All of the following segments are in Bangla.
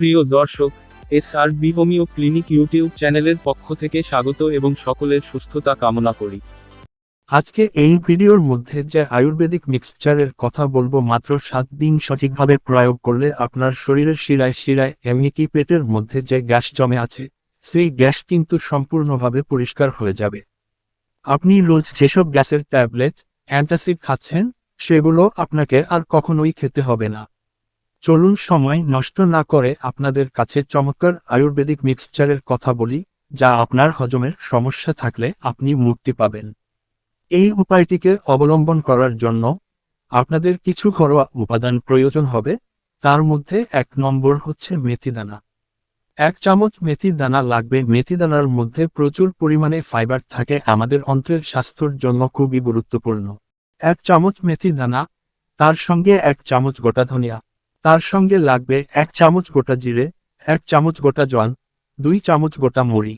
প্রিয় দর্শক S R B homeo clinic YouTube চ্যানেলের পক্ষ থেকে স্বাগত এবং সকলের সুস্থতা কামনা করি। আজকে এই ভিডিওর মধ্যে যে আয়ুর্বেদিক মিক্সচারের কথা বলব মাত্র সাত দিন সঠিকভাবে প্রয়োগ করলে আপনার শরীরের শিরায় শিরায় এমনিকি পেটের মধ্যে যে গ্যাস জমে আছে, সেই গ্যাস কিন্তু সম্পূর্ণভাবে পরিষ্কার হয়ে যাবে। আপনি রোজ যেসব গ্যাসের ট্যাবলেট, অ্যান্টাসিড খাচ্ছেন, সেগুলো আপনাকে আর কখনোই খেতে হবে না। চলুন সময় নষ্ট না করে আপনাদের কাছে চমৎকার আয়ুর্বেদিক মিক্সচারের কথা বলি, যা আপনার হজমের সমস্যা থাকলে আপনি মুক্তি পাবেন। এই উপায়টিকে অবলম্বন করার জন্য আপনাদের কিছু ঘরোয়া উপাদান প্রয়োজন হবে, তার মধ্যে এক নম্বর হচ্ছে মেথি দানা এক চামচ মেথি দানা লাগবে। মেথি দানার মধ্যে প্রচুর পরিমাণে ফাইবার থাকে, আমাদের অন্ত্রের স্বাস্থ্যের জন্য খুবই গুরুত্বপূর্ণ। এক চামচ মেথি দানা তার সঙ্গে এক চামচ গোটা ধনিয়া। তার সঙ্গে লাগবে এক চামচ গোটা জিরে, এক চামচ গোটা জল, দুই চামচ গোটা মুড়ি।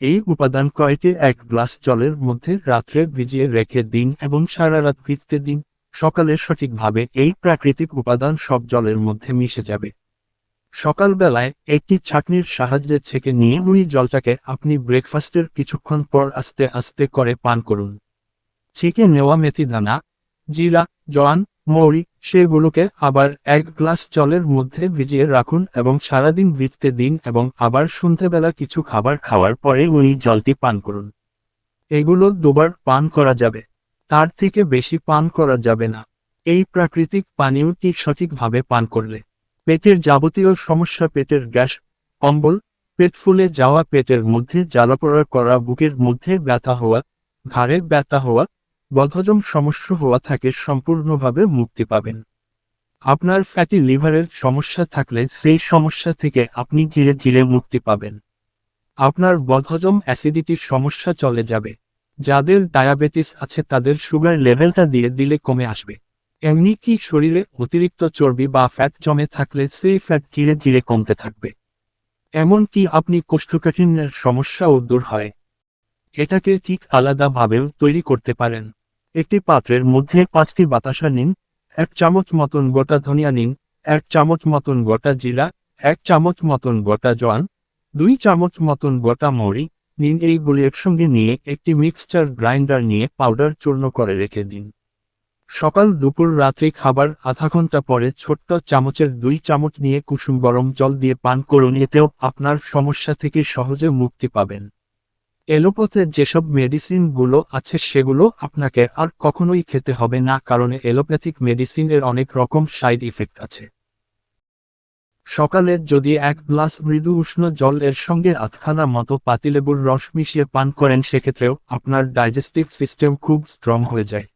এই উপাদান কয়েকটি এক গ্লাস জলের মধ্যে রাত্রে ভিজিয়ে রেখে দিন এবং সারা রাত ভিজতে দিন। সকালে সঠিকভাবে এই প্রাকৃতিক উপাদান সব জলের মধ্যে মিশে যাবে। সকালবেলায় একটি ছাঁকনির সাহায্যে ছেঁকে নিয়ে ওই জলটাকে আপনি ব্রেকফাস্টের কিছুক্ষণ পর আস্তে আস্তে করে পান করুন। ছেঁকে নেওয়া মেথি দানা, জিরা, জোয়ান মৌরি, সেগুলোকে আবার এক গ্লাস জলের মধ্যে ভিজিয়ে রাখুন এবং সারাদিন ভিজতে দিন এবং আবার সন্ধ্যেবেলা কিছু খাবার খাওয়ার পরে ওই জলটি পান করুন। এগুলো দুবার পান করা যাবে। তার থেকে বেশি পান করা যাবে না। এই প্রাকৃতিক পানীয়টি সঠিকভাবে পান করলে পেটের যাবতীয় সমস্যা, পেটের গ্যাস, অম্বল, পেট ফুলে যাওয়া, পেটের মধ্যে জ্বালাপোড়া করা, বুকের মধ্যে ব্যথা হওয়া, ঘাড়ে ব্যথা হওয়া বদহজম সমস্যা হওয়া থাকে সম্পূর্ণভাবে মুক্তি পাবেন। আপনার ফ্যাটি লিভারের সমস্যা থাকলে সেই সমস্যা থেকে আপনি ধীরে ধীরে মুক্তি পাবেন। আপনার বদহজম অ্যাসিডিটির সমস্যা চলে যাবে। যাদের ডায়াবেটিস আছে তাদের সুগার লেভেলটা দিয়ে দিলে কমে আসবে। এমনি কি শরীরে অতিরিক্ত চর্বি বা ফ্যাট জমে থাকলে সেই ফ্যাট ধীরে ধীরে কমতে থাকবে। এমনকি আপনি কোষ্ঠকাঠিন্যের সমস্যাও দূর হয়। এটাকে ঠিক আলাদাভাবেও তৈরি করতে পারেন। একটি পাত্রের মধ্যে পাঁচটি বাতাসা নিন, এক চামচ মতন গোটা ধনিয়া নিন, এক চামচ মতন গোটা জিরা, এক চামচ মতন গোটা জোয়ান, দুই চামচ মতন গোটা মৌরি নিন, এইগুলি একসঙ্গে নিয়ে একটি মিক্সচার গ্রাইন্ডার নিয়ে পাউডার চূর্ণ করে রেখে দিন। সকাল, দুপুর, রাত্রে খাবার আধা ঘণ্টা পরে ছোট্ট চামচের দুই চামচ নিয়ে কুসুম গরম জল দিয়ে পান করুন, এতেও আপনার সমস্যা থেকে সহজে মুক্তি পাবেন। এলোপ্যাথের যেসব মেডিসিনগুলো আছে সেগুলো আপনাকে আর কখনোই খেতে হবে না, কারণ এলোপ্যাথিক মেডিসিনের অনেক রকম সাইড ইফেক্ট আছে। সকালে যদি এক গ্লাস মৃদু উষ্ণ জল এর সঙ্গে আধখানা মতো পাতিলেবুর রস মিশিয়ে পান করেন, সেক্ষেত্রেও আপনার ডাইজেস্টিভ সিস্টেম খুব স্ট্রং হয়ে যায়।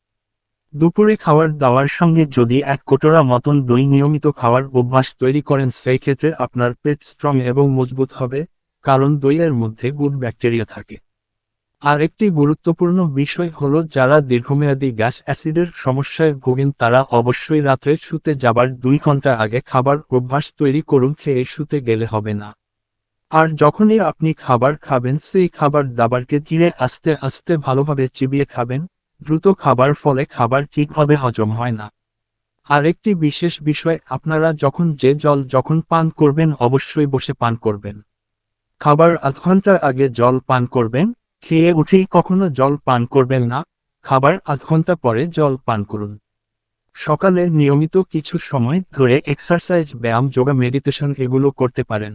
দুপুরে খাওয়ার দাওয়ার সঙ্গে যদি এক কোটরা মতন দই নিয়মিত খাওয়ার অভ্যাস তৈরি করেন, সেই ক্ষেত্রে আপনার পেট স্ট্রং এবং মজবুত হবে, কারণ দইয়ের মধ্যে গুড ব্যাকটেরিয়া থাকে। আর একটি গুরুত্বপূর্ণ বিষয় হল, যারা দীর্ঘমেয়াদী গ্যাস অ্যাসিডের সমস্যায় ভোগেন, তারা অবশ্যই রাত্রে শুতে যাবার দুই ঘণ্টা আগে খাবার অভ্যাস তৈরি করুন, খেয়ে শুতে গেলে হবে না। আর যখনই আপনি খাবার খাবেন, সেই খাবার দাবারকে চিড়ে আস্তে আস্তে ভালোভাবে চিবিয়ে খাবেন, দ্রুত খাবার ফলে খাবার ঠিকভাবে হজম হয় না। আর একটি বিশেষ বিষয়, আপনারা যখন যে জল যখন পান করবেন, অবশ্যই বসে পান করবেন। খাবার আধ ঘণ্টা আগে জল পান করবেন খেয়ে উঠেই কখনো জল পান করবেন না, খাবার আধ ঘণ্টা পরে জল পান করুন। সকালে নিয়মিত কিছু সময় ধরে এক্সারসাইজ ব্যায়াম, যোগা মেডিটেশন এগুলো করতে পারেন।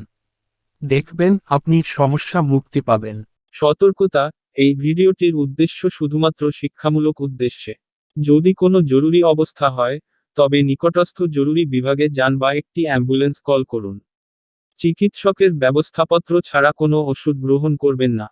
দেখবেন আপনি সমস্যা মুক্তি পাবেন। সতর্কতা, এই ভিডিওটির উদ্দেশ্য শুধুমাত্র শিক্ষামূলক উদ্দেশ্যে। যদি কোনো জরুরি অবস্থা হয়, তবে নিকটস্থ জরুরি বিভাগে যান বা একটি অ্যাম্বুলেন্স কল করুন। চিকিৎসকের ব্যবস্থাপত্র ছাড়া কোনো ওষুধ গ্রহণ করবেন না।